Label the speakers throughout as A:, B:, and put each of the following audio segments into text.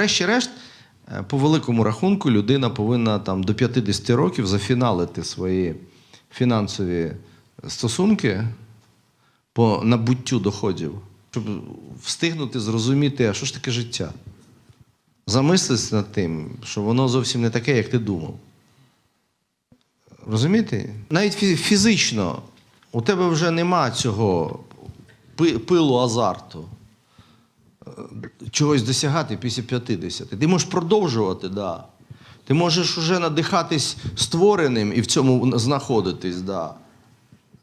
A: Врешті-решт, е, по великому рахунку, людина повинна там до 50 років зафіналити свої фінансові стосунки по набуттю доходів, щоб встигнути зрозуміти, а що ж таке життя. Замислитися над тим, що воно зовсім не таке, як ти думав. Розумієте? Навіть фізично у тебе вже нема цього пилу азарту чогось досягати після 50. Ти можеш продовжувати, да. Ти можеш вже надихатись створеним і в цьому знаходитись, да.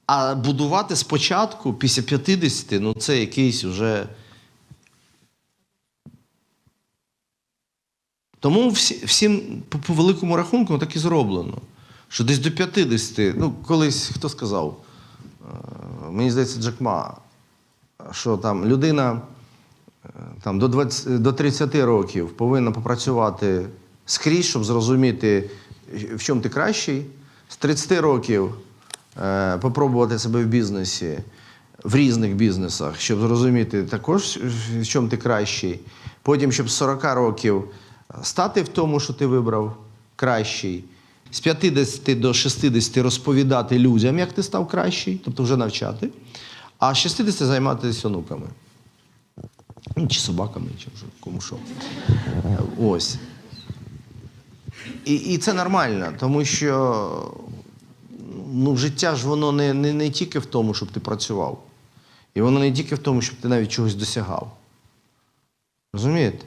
A: А будувати спочатку, після 50, ну це якийсь уже. Тому всі, всім по, по великому рахунку так і зроблено. Що десь до 50, ну, колись хто сказав, е, мені здається, Джек Ма, що там людина там, до, 20, до 30 років повинна попрацювати скрізь, щоб зрозуміти, в чому ти кращий. З 30 років е, попробувати себе в бізнесі, в різних бізнесах, щоб зрозуміти також, в чому ти кращий. Потім, щоб з 40 років стати в тому, що ти вибрав кращий. З 50 до 60 розповідати людям, як ти став кращий, тобто вже навчати, а з 60 займатися онуками. Ну, Чи собаками, чи вже кому що. Е, Ось. І, і це нормально, тому що ну, життя ж воно не, не, не тільки в тому, щоб ти працював. І воно не тільки в тому, щоб ти навіть чогось досягав. Розумієте?